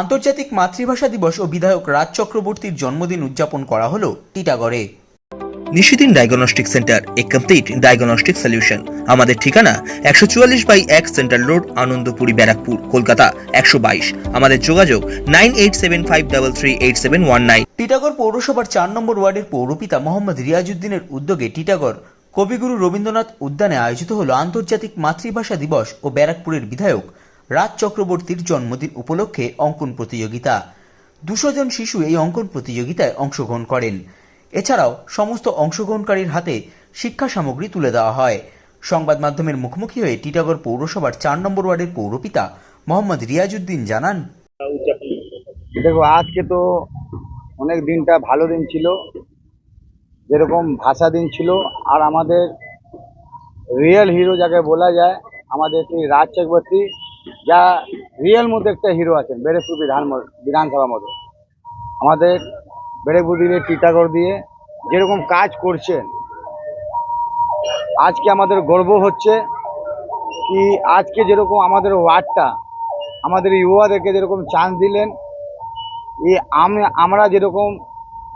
আন্তর্জাতিক মাতৃভাষা দিবস ও বিধায়ক রাজ চক্রবর্তীর জন্মদিন উদযাপন করা হলো টিটাগড়ে। নিশিদিন ডায়াগনস্টিক সেন্টার এ কমপ্লিট ডায়াগনস্টিক সলিউশন। আমাদের ঠিকানা একশো চুয়াল্লিশ বাই এক সেন্ট্রাল রোড আনন্দপুরি ব্যারাকপুর কলকাতা একশো বাইশ। আমাদের যোগাযোগ nine eight seven five double three eight seven one nine. Titagarh পৌরসভার চার নম্বর ওয়ার্ডের পৌরপিতা মোহাম্মদ রিয়াজউদ্দিনের উদ্যোগে টিটাগড় কবিগুরু রবীন্দ্রনাথ উদ্যানে আয়োজিত হল আন্তর্জাতিক মাতৃভাষা দিবস ও ব্যারাকপুরের বিধায়ক রাজ চক্রবর্তীর জন্মদিন উপলক্ষে অঙ্কন প্রতিযোগিতা। দুশো জন শিশু এই অঙ্কন প্রতিযোগিতায় অংশগ্রহণ করেন। এছাড়াও সমস্ত অংশগ্রহণকারীর হাতে শিক্ষা সামগ্রী তুলে দেওয়া হয়। সংবাদ মাধ্যমের মুখোমুখি হয়ে টিটাগড় পৌরসভার চার নম্বর ওয়ার্ডের পৌরপিতা মোহাম্মদ রিয়াজউদ্দিন জানান, দেখো, আজকে তো অনেক দিনটা ভালো দিন ছিল, যেরকম ভাষা দিন ছিল, আর আমাদের রিয়েল হিরো যাকে বলা যায়, আমাদের রাজ চক্রবর্তী যা রিয়েল মধ্যে একটা হিরো আছেন বেরেপুর বিধান বিধানসভা মধ্যে। আমাদের বেরেপুর দিয়ে টিটাগড় দিয়ে যেরকম কাজ করছেন, আজকে আমাদের গর্ব হচ্ছে কি আজকে যেরকম আমাদের ওয়ার্ডটা, আমাদের ইউয়াদেরকে যেরকম চান্স দিলেন এই আম- আমরা যেরকম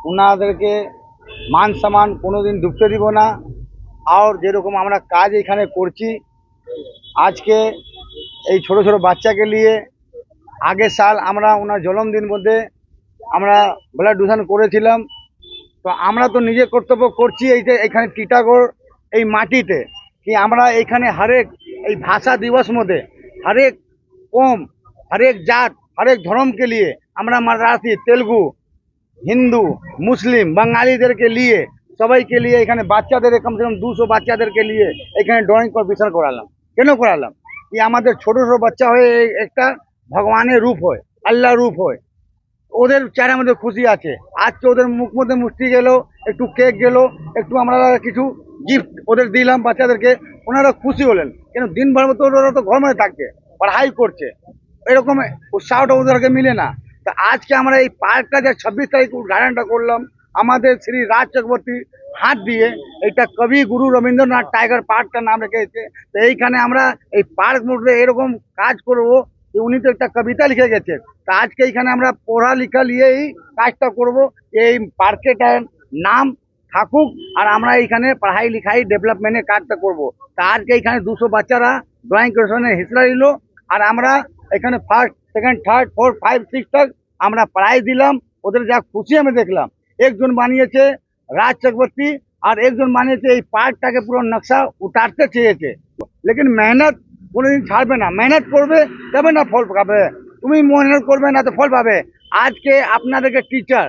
ওনাদেরকে মান সম্মান কোনোদিন ডুবতে দিব না, আর যেরকম আমরা কাজ এখানে করছি, আজকে এই ছোট ছোট বাচ্চাকে নিয়ে আগের সাল আমরা ওনার জন্মদিন মধ্যে আমরা ব্লাড ডোনেশন করেছিলাম। তো আমরা তো নিজে কর্তব্য করছি এই যে এখানে টিটাগড় এই মাটিতে কি আমরা এখানে হরেক এই ভাষা দিবস মধ্যে হরেক কম, হরেক জাত, হরেক ধর্মকে নিয়ে আমরা মারাঠি তেলুগু, হিন্দু, মুসলিম, বাঙালিদেরকে নিয়ে সবাইকে নিয়ে এখানে বাচ্চাদের কমসে কম দুশো বাচ্চাদেরকে নিয়ে এখানে ড্রয়িং কম্পিটিশন করালাম। কেন করালাম? কি আমাদের ছোট ছোট বাচ্চা হয়ে একটা ভগবানের রূপ হয় আল্লাহ রূপ হয়। ওদের চেহারার মধ্যে খুশি আছে। আজকে ওদের মুখ মধ্যে মুষ্টি গেল, একটু কেক গেল, একটু আমরা কিছু গিফট ওদের দিলাম বাচ্চাদেরকে, ওনারা খুশি হলেন। কেন দিনভর মতো ওরা তো ঘর মধ্যে থাকছে, পড়াই করছে। এরকম উৎসাহটা ওদেরকে মিলে না। তা আজকে আমরা এই পার্কটা যে ছাব্বিশ তারিখ উদ্ঘাটনটা করলাম আমাদের শ্রী রাজ চক্রবর্তী হাত দিয়ে এটা কবি গুরু রবীন্দ্রনাথ টাইগার পার্কটার নাম রেখেছে। তো এইখানে আমরা এই পার্ক মধ্যে এরকম কাজ করব যে উনি তো একটা কবিতা লিখে গেছে তা আজকে এইখানে আমরা পড়া পড়ালেখা নিয়েই কাজটা করব। এই পার্কেটার নাম থাকুক আর আমরা এইখানে পড়াই লিখাই ডেভেলপমেন্টের কাজটা করব। তা আজকে এইখানে দুশো বাচ্চারা ড্রয়িং কম্পিটিশনে হিসরা নিল। আর আমরা এখানে first second third fourth five six তক আমরা প্রাইজ দিলাম। ওদের যা খুশি আমি দেখলাম। একজন বানিয়েছে রাজ চক্রবর্তী আর একজন বানিয়েছে এই পার্কটাকে পুরো নকশা উতারতে চেয়েছে। লেকিন মেহনত কোনোদিন ছাড়বে না। মেহনত করবে, তবে না ফল পাবে। তুমি মেহনত করবে না তো ফল পাবে। আজকে আপনাদেরকে টিচার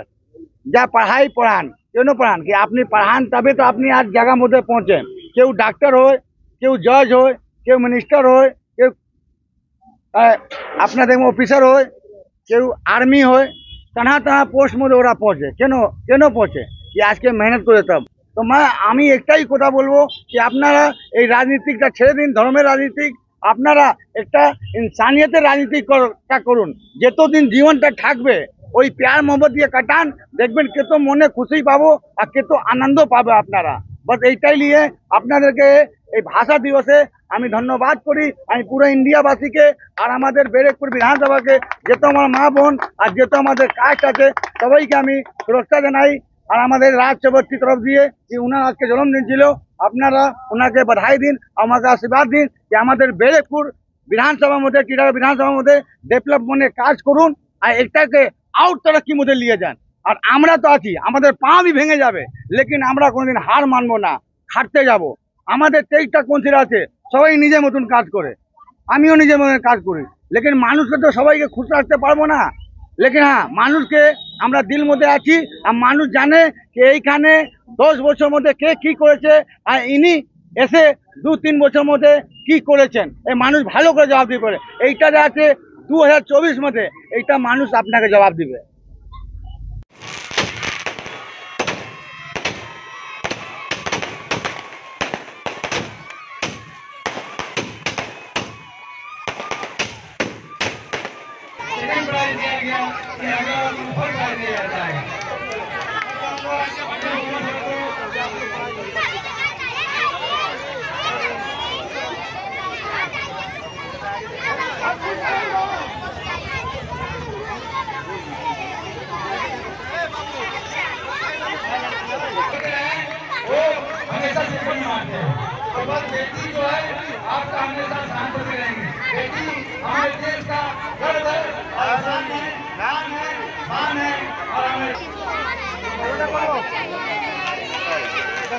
যা পড়াই পড়ান, কেন পড়ান? কি আপনি পড়ান তবে তো আপনি আজ জায়গার মধ্যে পৌঁছেন। কেউ ডাক্তার হয়, কেউ জজ হয়, কেউ মিনিস্টার হয়, কেউ আপনাদের অফিসার হয়, কেউ আর্মি হয় টানা টানা পোস্ট মধ্যে ওরা পৌঁছে কেন কেন পৌঁছে যে আজকে মেহনত করে তব তো মা আমি একটাই কথা বলব যে আপনারা এই রাজনীতিকটা ছেড়ে দিন ধর্মের রাজনীতিক আপনারা একটা ইনসানিয়তের রাজনীতি কর- টা করুন যতদিন জীবনটা থাকবে ওই প্যার মোহব্বত দিয়ে কাটান দেখবেন কত মনে খুশি পাবো আর কত আনন্দ পাবে আপনারা বাস এইটাই নিয়ে আপনাদেরকে এই ভাষা দিবসে আমি ধন্যবাদ করি। আমি পুরো ইন্ডিয়াবাসীকে আর আমাদের ব্যারেকপুর বিধানসভাকে, যেহেতু আমার মা বোন আর যেহেতু আমাদের কাস্ট আছে, সবাইকে আমি সুরক্ষা জানাই। আর আমাদের রাজ চক্রবর্তী তরফ দিয়ে যে উনার আজকে জন্মদিন ছিল, আপনারা ওনাকে বাধাই দিন, আমাকে আশীর্বাদ দিন যে আমাদের ব্যারেকপুর বিধানসভার মধ্যে ক্রীড়া বিধানসভার মধ্যে ডেভেলপমেন্টের কাজ করুন। আর এটাকে আউট তরক্কি মধ্যে নিয়ে যান? আর আমরা তো আছি, আমাদের পা বি ভেঙে যাবে, লেকিন আমরা কোনোদিন হার মানবো না খাটতে যাব। আমাদের তেইশটা কৌন্সিল আছে সবাই নিজের মতন কাজ করে। আমিও নিজের মতন কাজ করি। লেকিন মানুষকে তো সবাইকে খুশি রাখতে পারব না। লেকিন হ্যাঁ মানুষকে আমরা দিল মধ্যে আছি আর মানুষ জানে যে এইখানে দশ বছর মধ্যে কে কি করেছে আর ইনি এসে দু তিন বছর মধ্যে কি করেছেন। এই মানুষ ভালো করে জবাব দিবে এইটা আছে দু হাজার চব্বিশ মধ্যে, এইটা মানুষ আপনাকে জবাব দিবে। दिया गया कि अगर ऊपर कर दिया वो हमेशा सिंपल मानते हैं। तो बस बेटी जो है आपका तो हमेशा शांत रहेंगे। बेटी, हमारे देश का